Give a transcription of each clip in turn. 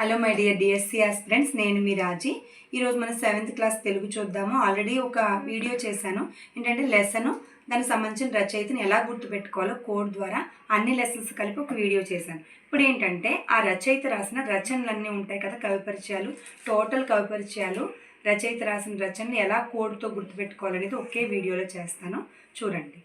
Hello my dear DSC aspirants నేను మీ రాజీ. ఈరోజు మనం సెవెంత్ క్లాస్ తెలుగు చూద్దాము. ఆల్రెడీ ఒక వీడియో చేశాను. ఏంటంటే లెసన్ దానికి సంబంధించిన రచయితని ఎలా గుర్తుపెట్టుకోవాలో కోడ్ ద్వారా అన్ని లెసన్స్ కలిపి ఒక వీడియో చేశాను. ఇప్పుడు ఏంటంటే ఆ రచయిత రాసిన రచనలన్నీ ఉంటాయి కదా కవిపరిచయాలు టోటల్ కవిపరిచయాలు రచయిత రాసిన రచనని ఎలా కోడ్తో గుర్తుపెట్టుకోవాలనేది ఒకే వీడియోలో చేస్తాను. చూడండి.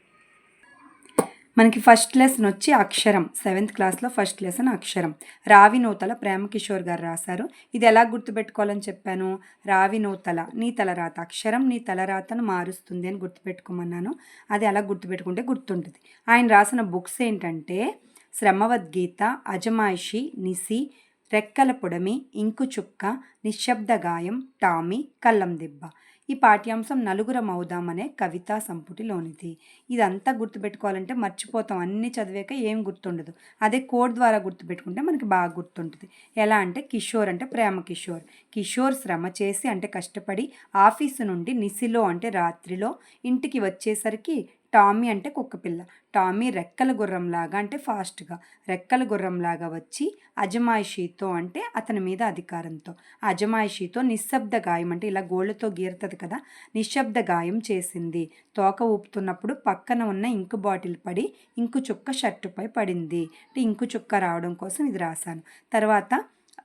మనకి ఫస్ట్ లెసన్ వచ్చి అక్షరం సెవెంత్ క్లాస్లో ఫస్ట్ లెసన్ అక్షరం. రావి నూతల ప్రేమకిషోర్ గారు రాశారు. ఇది ఎలా గుర్తుపెట్టుకోవాలని చెప్పాను? రావి నూతల నీ తలరాత అక్షరం నీ తలరాతను మారుస్తుంది అని గుర్తుపెట్టుకోమన్నాను. అది ఎలా గుర్తుపెట్టుకుంటే గుర్తుంటుంది. ఆయన రాసిన బుక్స్ ఏంటంటే శ్రమవద్గీత అజమాయిషి నిసి రెక్కల పొడమి ఇంకు చుక్క నిశ్శబ్ద గాయం టామీ కల్లం దెబ్బ. ఈ పాఠ్యాంశం నలుగురం అవుదాం అనే కవితా సంపుటిలోనిది. ఇదంతా గుర్తుపెట్టుకోవాలంటే మర్చిపోతాం. అన్ని చదివాక ఏం గుర్తుండదు. అదే కోడ్ ద్వారా గుర్తుపెట్టుకుంటే మనకి బాగా గుర్తుంటుంది. ఎలా అంటే కిషోర్ అంటే ప్రేమ కిషోర్. కిషోర్ శ్రమ చేసి అంటే కష్టపడి ఆఫీసు నుండి నిసిలో అంటే రాత్రిలో ఇంటికి వచ్చేసరికి టామీ అంటే కుక్కపిల్ల టామీ రెక్కల గుర్రంలాగా అంటే ఫాస్ట్గా. రెక్కల గుర్రంలాగా వచ్చి అజమాయిషీతో అంటే అతని మీద అధికారంతో. అజమాయిషీతో నిశ్శబ్ద గాయం అంటే ఇలా గోళ్ళతో గీరుతుంది కదా నిశ్శబ్ద గాయం చేసింది. తోక ఊపుతున్నప్పుడు పక్కన ఉన్న ఇంకు బాటిల్ పడి ఇంకు చుక్క షర్టుపై పడింది. అంటే ఇంకు చుక్క రావడం కోసం ఇది రాశాను. తర్వాత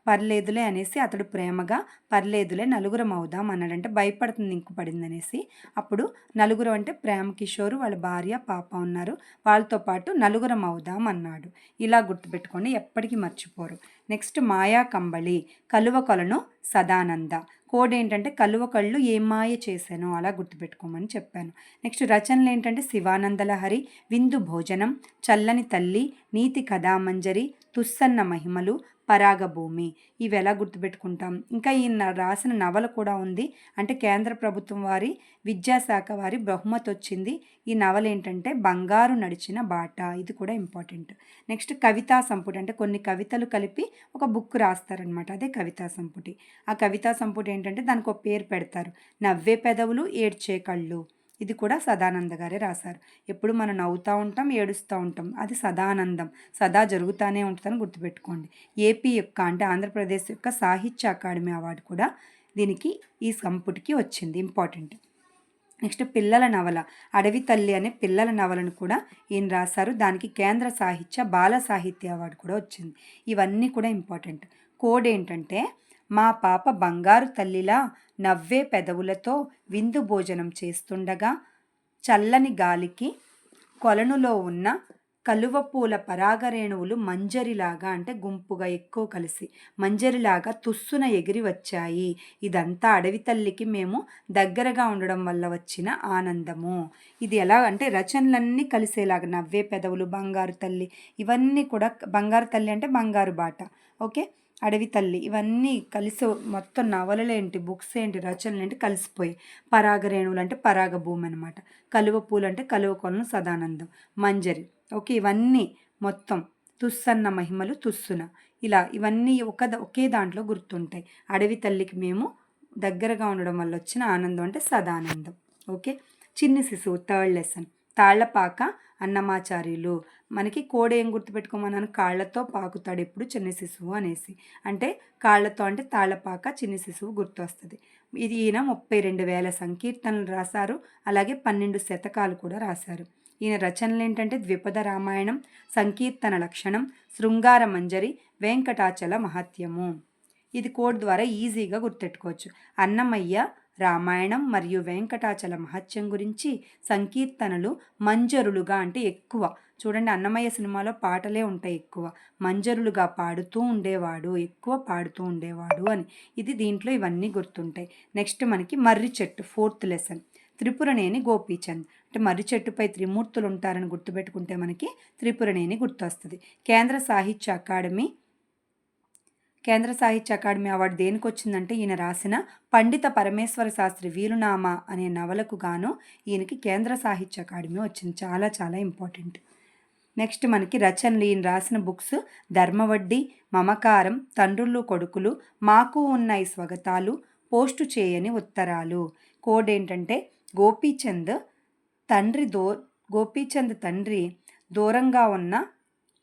పర్లేదులే అనేసి అతడు ప్రేమగా పర్లేదులే నలుగురం అవుదాం అన్నాడంటే భయపడుతుంది ఇంకు పడింది అనేసి అప్పుడు నలుగురు అంటే ప్రేమ కిషోరు వాళ్ళ భార్య పాప ఉన్నారు. వాళ్ళతో పాటు నలుగురం అవుదాం అన్నాడు. ఇలా గుర్తుపెట్టుకోండి ఎప్పటికీ మర్చిపోరు. నెక్స్ట్ మాయా కంబళి కలువ కొలను సదానంద. కోడ్ ఏంటంటే కలువ కళ్ళు ఏ మాయ చేశానో అలా గుర్తుపెట్టుకోమని చెప్పాను. నెక్స్ట్ రచనలు ఏంటంటే శివానందలహరి విందు భోజనం చల్లని తల్లి నీతి కథామంజరి తుస్సన్న మహిమలు పరాగభూమి ఇవి ఎలా గుర్తుపెట్టుకుంటాం. ఇంకా ఈ న- రాసిన నవల కూడా ఉంది. అంటే కేంద్ర ప్రభుత్వం వారి విద్యాశాఖ వారి బహుమతి వచ్చింది. ఈ నవల ఏంటంటే బంగారు నడిచిన బాట. ఇది కూడా ఇంపార్టెంట్. నెక్స్ట్ కవితా సంపుటి. అంటే కొన్ని కవితలు కలిపి ఒక బుక్ రాస్తారనమాట అదే కవితా సంపుటి. ఆ కవితా సంపుటి ఏంటంటే దానికి ఒక పేరు పెడతారు. నవ్వే పెదవులు ఏడ్చే కళ్ళు. ఇది కూడా సదానంద గారే రాశారు. ఎప్పుడు మనం నవ్వుతూ ఉంటాం ఏడుస్తూ ఉంటాం అది సదానందం. సదా జరుగుతూనే ఉంటుందని గుర్తుపెట్టుకోండి. ఏపీ యొక్క అంటే ఆంధ్రప్రదేశ్ యొక్క సాహిత్య అకాడమీ అవార్డు కూడా దీనికి ఈ సంపుటికి వచ్చింది ఇంపార్టెంట్. నెక్స్ట్ పిల్లల నవల అడవి తల్లి అనే పిల్లల నవలను కూడా ఈయన రాశారు. దానికి కేంద్ర సాహిత్య బాల సాహిత్య అవార్డు కూడా వచ్చింది. ఇవన్నీ కూడా ఇంపార్టెంట్. కోడ్ ఏంటంటే మా పాప బంగారు తల్లిలా నవ్వే పెదవులతో విందు భోజనం చేస్తుండగా చల్లని గాలికి కొలనులో ఉన్న కలువ పూల పరాగరేణువులు మంజరిలాగా అంటే గుంపుగా ఎక్కువ కలిసి మంజరిలాగా తుస్సున ఎగిరి వచ్చాయి. ఇదంతా అడవి తల్లికి మేము దగ్గరగా ఉండడం వల్ల వచ్చిన ఆనందము. ఇది ఎలా అంటే రచనలన్నీ కలిసేలాగా నవ్వే పెదవులు బంగారు తల్లి ఇవన్నీ కూడా బంగారు తల్లి అంటే బంగారు బాట. ఓకే? అడవి తల్లి. ఇవన్నీ కలిసి మొత్తం నవలలు ఏంటి బుక్స్ ఏంటి రచనలు ఏంటి కలిసిపోయి. పరాగరేణువులు అంటే పరాగ భూమి అనమాట కలువ పూలు అంటే కలువ కొలను సదానందం. మంజరి. ఓకే ఇవన్నీ మొత్తం తుస్సన్న మహిమలు తుస్సున. ఇలా ఇవన్నీ ఒక ఒకే దాంట్లో గుర్తుంటాయి. అడవి తల్లికి మేము దగ్గరగా ఉండడం వల్ల వచ్చిన ఆనందం అంటే సదానందం. ఓకే చిన్ని శిశువు థర్డ్ లెసన్. తాళ్ళపాక అన్నమాచార్యులు. మనకి కోడ ఏం గుర్తుపెట్టుకోమన్నాను? కాళ్ళతో పాకుతాడు ఎప్పుడు చిన్న శిశువు అనేసి. అంటే కాళ్ళతో అంటే తాళ్ళపాక చిన్న శిశువు గుర్తు వస్తుంది ఇది ఈయన ముప్పై రెండు వేల సంకీర్తనలు రాశారు. అలాగే పన్నెండు శతకాలు కూడా రాశారు. ఈయన రచనలు ఏంటంటే ద్విపద రామాయణం సంకీర్తన లక్షణం శృంగార మంజరి వెంకటాచల మహత్యము. ఇది కోడ్ ద్వారా ఈజీగా గుర్తెట్టుకోవచ్చు. అన్నమయ్య రామాయణం మరియు వెంకటాచల మహత్యం గురించి సంకీర్తనలు మంజరులుగా అంటే ఎక్కువ. చూడండి అన్నమయ్య సినిమాలో పాటలే ఉంటాయి ఎక్కువ. మంజరులుగా పాడుతూ ఉండేవాడు ఎక్కువ పాడుతూ ఉండేవాడు అని. ఇది దీంట్లో ఇవన్నీ గుర్తుంటాయి. నెక్స్ట్ మనకి మర్రి చెట్టు ఫోర్త్ లెసన్. త్రిపురనేని గోపీచంద్. అంటే మర్రి చెట్టుపై త్రిమూర్తులు ఉంటారని గుర్తుపెట్టుకుంటే మనకి త్రిపురనేని గుర్తొస్తుంది. కేంద్ర సాహిత్య అకాడమీ కేంద్ర సాహిత్య అకాడమీ అవార్డు దేనికి వచ్చిందంటే ఈయన రాసిన పండిత పరమేశ్వర శాస్త్రి వీరునామా అనే నవలకు గాను ఈయనకి కేంద్ర సాహిత్య అకాడమీ వచ్చింది. చాలా చాలా ఇంపార్టెంట్. నెక్స్ట్ మనకి రచనలు. ఈయన రాసిన బుక్స్ ధర్మవడ్డి మమకారం తండ్రులు కొడుకులు మాకు ఉన్నాయి స్వగతాలు పోస్టు చేయని ఉత్తరాలు. కోడ్ ఏంటంటే గోపీచంద్ తండ్రి దో గోపీచంద్ తండ్రి దూరంగా ఉన్న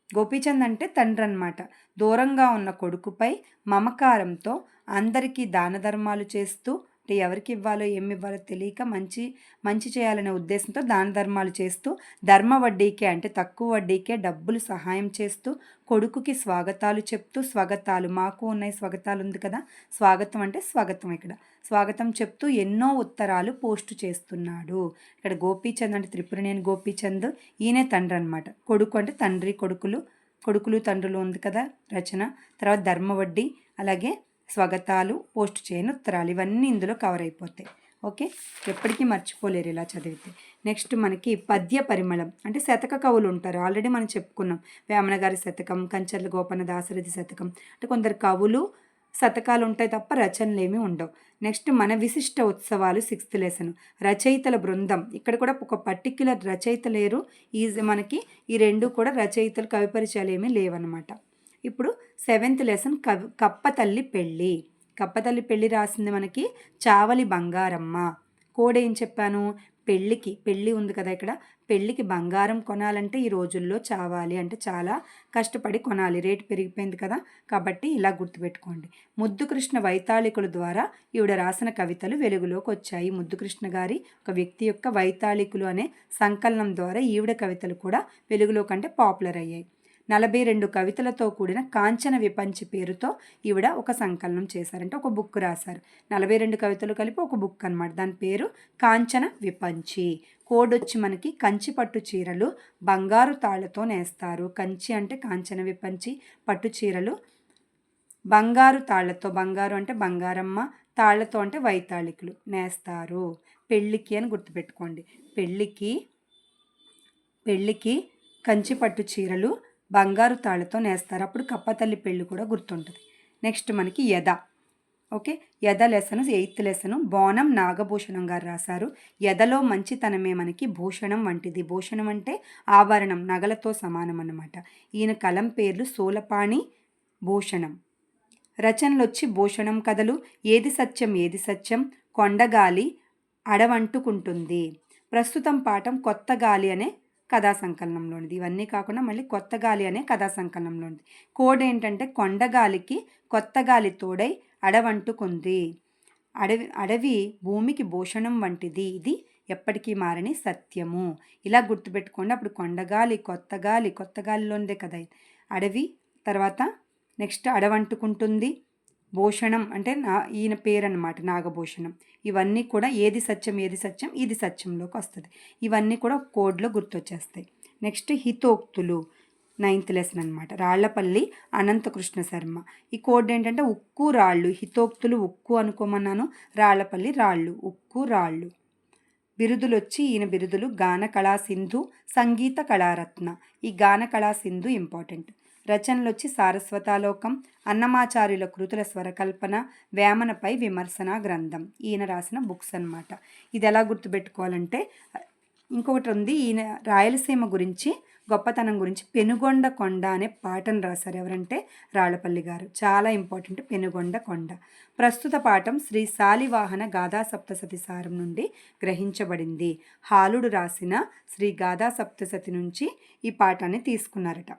గోపీచంద్ అంటే తండ్రి అన్నమాట దూరంగా ఉన్న కొడుకుపై మమకారంతో అందరికీ దాన ధర్మాలు చేస్తూ అంటే ఎవరికి ఇవ్వాలో ఏమి ఇవ్వాలో తెలియక మంచి మంచి చేయాలనే ఉద్దేశంతో దాన ధర్మాలు చేస్తూ ధర్మ వడ్డీకే అంటే తక్కువ వడ్డీకే డబ్బులు సహాయం చేస్తూ కొడుకుకి స్వాగతాలు చెప్తూ స్వాగతాలు మాకు ఉన్నాయి స్వాగతాలు ఉంది కదా స్వాగతం అంటే స్వాగతం ఇక్కడ. స్వాగతం చెప్తూ ఎన్నో ఉత్తరాలు పోస్టు చేస్తున్నాడు. ఇక్కడ గోపీచంద్ అంటే త్రిపురనేని గోపీచంద్ ఈయనే తండ్రి అనమాట కొడుకు అంటే తండ్రి కొడుకులు కొడుకులు తండ్రులు ఉంది కదా రచన తర్వాత ధర్మవడ్డీ అలాగే స్వాగతాలు పోస్ట్ చేయని ఉత్తరాలు ఇవన్నీ ఇందులో కవర్ అయిపోతాయి. ఓకే? ఎప్పటికీ మర్చిపోలేరు ఇలా చదివితే. నెక్స్ట్ మనకి పద్య పరిమళం. అంటే శతక కవులు ఉంటారు. ఆల్రెడీ మనం చెప్పుకున్నాం. వేమన గారి శతకం కంచర్ల గోపన దాసరథి శతకం. అంటే కొందరు కవులు శతకాలు ఉంటాయి తప్ప రచనలు ఏమీ ఉండవు. నెక్స్ట్ మన విశిష్ట ఉత్సవాలు సిక్స్త్ లెసన్ రచయితల బృందం. ఇక్కడ కూడా ఒక పర్టిక్యులర్ రచయిత లేరు. ఈజీ మనకి ఈ రెండు కూడా రచయితలు కవి పరిచయాలు ఏమీ లేవన్నమాట. ఇప్పుడు సెవెంత్ లెసన్ కవి కప్పతల్లి పెళ్ళి. కప్పతల్లి పెళ్ళి రాసింది మనకి చావలి బంగారమ్మ. కోడ్ ఏం చెప్పాను? పెళ్ళికి పెళ్ళి ఉంది కదా ఇక్కడ. పెళ్ళికి బంగారం కొనాలంటే ఈ రోజుల్లో చావాలి. అంటే చాలా కష్టపడి కొనాలి. రేటు పెరిగిపోయింది కదా. కాబట్టి ఇలా గుర్తుపెట్టుకోండి. ముద్దుకృష్ణ వైతాళికుల ద్వారా ఈవిడ రాసిన కవితలు వెలుగులోకి వచ్చాయి. ముద్దుకృష్ణ గారి ఒక వ్యక్తి యొక్క వైతాళికులు అనే సంకలనం ద్వారా ఈవిడ కవితలు కూడా వెలుగులోకి అంటే పాపులర్ అయ్యాయి. నలభై రెండు కవితలతో కూడిన కాంచన విపంచి పేరుతో ఈవిడ ఒక సంకలనం చేశారంటే ఒక బుక్ రాశారు. నలభై రెండు కవితలు కలిపి ఒక బుక్ అనమాట దాని పేరు కాంచన విపంచి. కోడ్ వచ్చి మనకి కంచి పట్టు చీరలు బంగారు తాళ్ళతో నేస్తారు. కంచి అంటే కాంచన విపంచి పట్టు చీరలు బంగారు తాళ్ళతో బంగారు అంటే బంగారమ్మ తాళ్ళతో అంటే వైతాళికులు నేస్తారు. పెళ్ళికి అని గుర్తుపెట్టుకోండి. పెళ్ళికి పెళ్ళికి కంచి పట్టు చీరలు బంగారు తాళ్ళతో నేస్తారు. అప్పుడు కప్పతల్లి పెళ్ళి కూడా గుర్తుంటుంది. నెక్స్ట్ మనకి యద. Okay యద lesson eighth lesson Bonam Nagabhushanam గారు రాశారు. యదలో మంచితనమే మనకి భూషణం వంటిది. భూషణం అంటే ఆభరణం నగలతో సమానం అన్నమాట. ఈయన కలం పేర్లు సోలపాణి భూషణం. రచనలు వచ్చి భూషణం కథలు ఏది సత్యం ఏది సత్యం కొండగాలి అడవంటుకుంటుంది. ప్రస్తుతం పాఠం కొత్త గాలి అనే కథా సంకలనంలోనిది. ఇవన్నీ కాకుండా మళ్ళీ కొత్త గాలి అనే కథా సంకలనంలోనిది. కోడ్ ఏంటంటే కొండగాలికి కొత్త గాలి తోడై అడవంటుకుంది. అడవి అడవి భూమికి భూషణం వంటిది. ఇది ఎప్పటికీ మారని సత్యము. ఇలా గుర్తుపెట్టుకోండి. అప్పుడు కొండగాలి కొత్త గాలి కొత్త గాలిలోనిదే కదా అడవి తర్వాత నెక్స్ట్ అడవంటుకుంటుంది. భూషణం అంటే నా ఈయన పేరు అనమాట నాగభూషణం. ఇవన్నీ కూడా ఏది సత్యం ఏది సత్యం ఇది సత్యంలోకి వస్తుంది. ఇవన్నీ కూడా కోడ్లో గుర్తొచ్చేస్తాయి. నెక్స్ట్ హితోక్తులు నైన్త్ లెసన్ అనమాట రాళ్ళపల్లి అనంతకృష్ణ శర్మ. ఈ కోడ్ ఏంటంటే ఉక్కు రాళ్ళు. హితోక్తులు ఉక్కు అనుకోమన్నాను రాళ్ళపల్లి రాళ్ళు ఉక్కు రాళ్ళు. బిరుదులు వచ్చి ఈయన బిరుదులు గాన కళా సింధు సంగీత కళారత్న. ఈ గాన కళా సింధు ఇంపార్టెంట్. రచనలు వచ్చి సారస్వతాలోకం అన్నమాచార్యుల కృతుల స్వరకల్పన వేమనపై విమర్శన గ్రంథం. ఈయన రాసిన బుక్స్ అనమాట ఇది ఎలా గుర్తుపెట్టుకోవాలంటే ఇంకొకటి ఉంది ఈయన రాయలసీమ గురించి గొప్పతనం గురించి పెనుగొండ కొండ అనే పాటను రాశారు ఎవరంటే రాళ్ళపల్లి గారు. చాలా ఇంపార్టెంట్ పెనుగొండ కొండ. ప్రస్తుత పాఠం శ్రీ శాలివాహన గాథా సప్తసతి సారం నుండి గ్రహించబడింది. హాలుడు రాసిన శ్రీ గాథా సప్తసతి నుంచి ఈ పాఠాన్ని తీసుకున్నారట.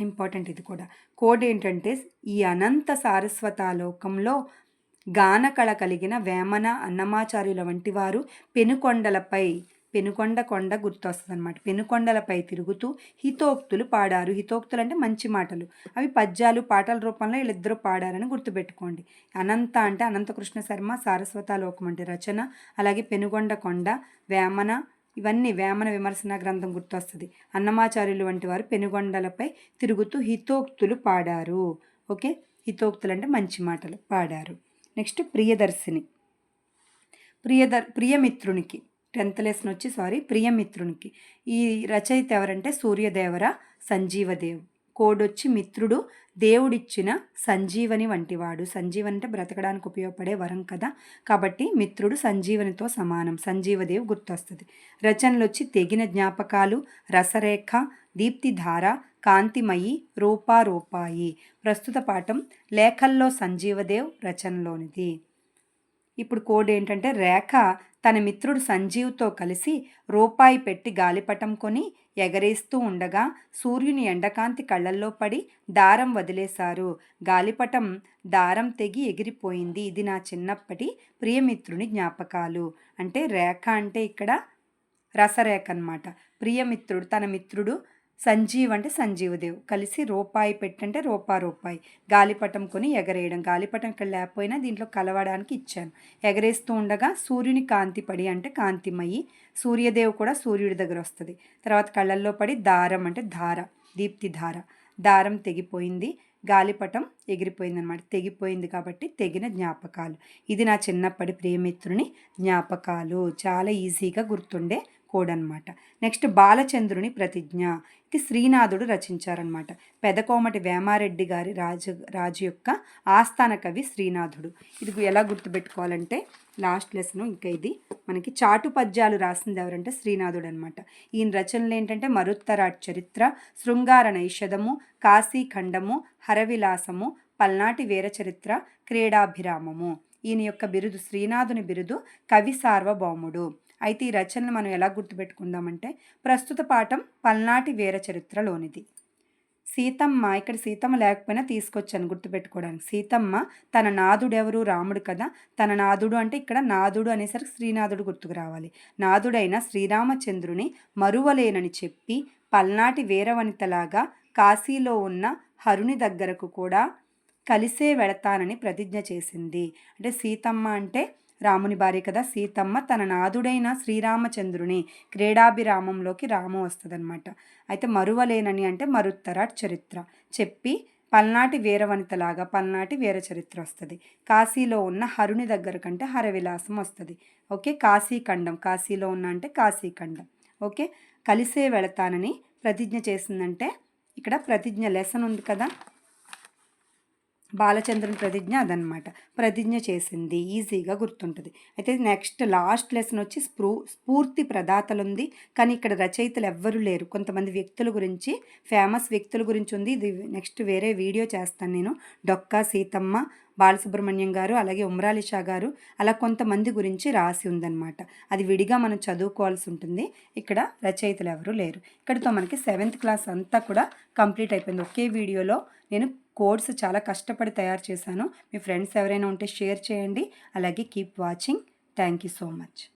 ఇంపార్టెంట్ ఇది కూడా. కోడ్ ఏంటంటే ఈ అనంత సారస్వతాలోకంలో గానకళ కలిగిన వేమన అన్నమాచార్యుల వంటి వారు పెనుకొండలపై పెనుకొండ కొండ గుర్తొస్తుంది అనమాట పెనుకొండలపై తిరుగుతూ హితోక్తులు పాడారు. హితోక్తులు అంటే మంచి మాటలు. అవి పద్యాలు పాటల రూపంలో వీళ్ళిద్దరూ పాడారని గుర్తుపెట్టుకోండి. అనంత అంటే అనంతకృష్ణ శర్మ సారస్వతాలోకం అంటే రచన. అలాగే పెనుగొండ కొండ వేమన ఇవన్నీ వేమన విమర్శన గ్రంథం గుర్తొస్తుంది. అన్నమాచార్యులు వంటి వారు పెనుగొండలపై తిరుగుతూ హితోక్తులు పాడారు. ఓకే? హితోక్తులు అంటే మంచి మాటలు పాడారు. నెక్స్ట్ ప్రియదర్శిని. ప్రియదర్ ప్రియమిత్రునికి టెన్త్ లెసన్ వచ్చి సారీ ప్రియమిత్రునికి. ఈ రచయిత ఎవరంటే సూర్యదేవర సంజీవదేవ్. కోడ్ వచ్చి మిత్రుడు దేవుడిచ్చిన సంజీవని వంటివాడు. సంజీవని అంటే బ్రతకడానికి ఉపయోగపడే వరం కదా. కాబట్టి మిత్రుడు సంజీవనితో సమానం. సంజీవదేవ్ గుర్తొస్తుంది. రచనలు వచ్చి తెగిన జ్ఞాపకాలు రసరేఖ దీప్తిధార కాంతిమయి రూపారూపాయి. ప్రస్తుత పాఠం లేఖల్లో సంజీవదేవ్ రచనలోనిది. ఇప్పుడు కోడ్ ఏంటంటే రేఖ తన మిత్రుడు సంజీవ్తో కలిసి రూపాయి పెట్టి గాలిపటం కొని ఎగరేస్తూ ఉండగా సూర్యుని ఎండకాంతి కళ్ళల్లో పడి దారం వదిలేశారు. గాలిపటం దారం తెగి ఎగిరిపోయింది. ఇది నా చిన్నప్పటి ప్రియమిత్రుని జ్ఞాపకాలు. అంటే రేఖ అంటే ఇక్కడ రసరేఖ అనమాట ప్రియమిత్రుడు తన మిత్రుడు సంజీవ్ అంటే సంజీవదేవ్. కలిసి రూపాయి పెట్టంటే రూపా రూపాయి. గాలిపటం కొని ఎగరేయడం. గాలిపటం ఇక్కడ లేకపోయినా దీంట్లో కలవడానికి ఇచ్చాను. ఎగరేస్తూ ఉండగా సూర్యుని కాంతి పడి అంటే కాంతిమయ్యి సూర్యదేవ్ కూడా సూర్యుడి దగ్గర వస్తుంది. తర్వాత కళ్ళల్లో పడి దారం అంటే ధార. దీప్తి ధార. దారం తెగిపోయింది. గాలిపటం ఎగిరిపోయింది అనమాట తెగిపోయింది కాబట్టి తెగిన జ్ఞాపకాలు. ఇది నా చిన్నప్పటి ప్రియమిత్రుని జ్ఞాపకాలు. చాలా ఈజీగా గుర్తుండే కోడ్ అనమాట నెక్స్ట్ బాలచంద్రుని ప్రతిజ్ఞ. ఇది శ్రీనాథుడు రచించారనమాట పెదకోమటి వేమారెడ్డి గారి రాజు రాజు యొక్క ఆస్థాన కవి శ్రీనాథుడు. ఇది ఎలా గుర్తుపెట్టుకోవాలంటే లాస్ట్ లెసన్ ఇంకా ఇది. మనకి చాటు పద్యాలు రాసింది ఎవరంటే శ్రీనాథుడు అనమాట ఈయన రచనలు ఏంటంటే మరుత్తరాట్ చరిత్ర శృంగార నైషధము కాశీఖండము హరవిలాసము పల్నాటి వీర చరిత్ర క్రీడాభిరామము. ఈయన యొక్క బిరుదు శ్రీనాథుని బిరుదు కవి సార్వభౌముడు. అయితే ఈ రచనలు మనం ఎలా గుర్తుపెట్టుకుందామంటే ప్రస్తుత పాఠం పల్నాటి వీర చరిత్రలోనిది. సీతమ్మ ఇక్కడ సీతమ్మ లేకపోయినా తీసుకొచ్చాను గుర్తుపెట్టుకోవడానికి. సీతమ్మ తన నాదుడెవరు? రాముడు కదా. తన నాదుడు అంటే ఇక్కడ నాదుడు అనేసరికి శ్రీనాథుడు గుర్తుకు రావాలి. నాదుడైన శ్రీరామచంద్రుని మరువలేనని చెప్పి పల్నాటి వీరవనితలాగా కాశీలో ఉన్న హరుని దగ్గరకు కూడా కలిసే వెళతానని ప్రతిజ్ఞ చేసింది. అంటే సీతమ్మ అంటే రాముని భార్య కదా సీతమ్మ తన నాదుడైన శ్రీరామచంద్రుని క్రీడాభిరామంలోకి రాము వస్తుందన్నమాట. అయితే మరువలేనని అంటే మరుత్తరాట్ చరిత్ర. చెప్పి పల్నాటి వీరవనితలాగా పల్నాటి వీర చరిత్ర వస్తుంది. కాశీలో ఉన్న హరుని దగ్గర కంటే హరవిలాసం వస్తుంది. ఓకే? కాశీఖండం కాశీలో ఉన్న అంటే కాశీఖండం ఓకే? కలిసే వెళతానని ప్రతిజ్ఞ చేసిందంటే ఇక్కడ ప్రతిజ్ఞ లెసన్ ఉంది కదా? బాలచంద్రుని ప్రతిజ్ఞ అదనమాట ప్రతిజ్ఞ చేసింది. ఈజీగా గుర్తుంటుంది. అయితే నెక్స్ట్ లాస్ట్ లెసన్ వచ్చి స్ఫూ స్ఫూర్తి ప్రదాతలు ఉంది కానీ ఇక్కడ రచయితలు ఎవ్వరూ లేరు. కొంతమంది వ్యక్తుల గురించి ఫేమస్ వ్యక్తుల గురించి ఉంది. ఇది నెక్స్ట్ వేరే వీడియో చేస్తాను నేను. డొక్కా సీతమ్మ బాలసుబ్రహ్మణ్యం గారు అలాగే ఉమ్రాలిషా గారు అలా కొంతమంది గురించి రాసి ఉందన్నమాట. అది విడిగా మనం చదువుకోవాల్సి ఉంటుంది. ఇక్కడ రచయితలు ఎవరు లేరు. ఇక్కడితో మనకి సెవెంత్ క్లాస్ అంతా కూడా కంప్లీట్ అయిపోయింది. ఒకే వీడియోలో నేను కోడ్స్ చాలా కష్టపడి తయారు చేశాను. మీ ఫ్రెండ్స్ ఎవరైనా ఉంటే షేర్ చేయండి. అలాగే keep watching. Thank you so much.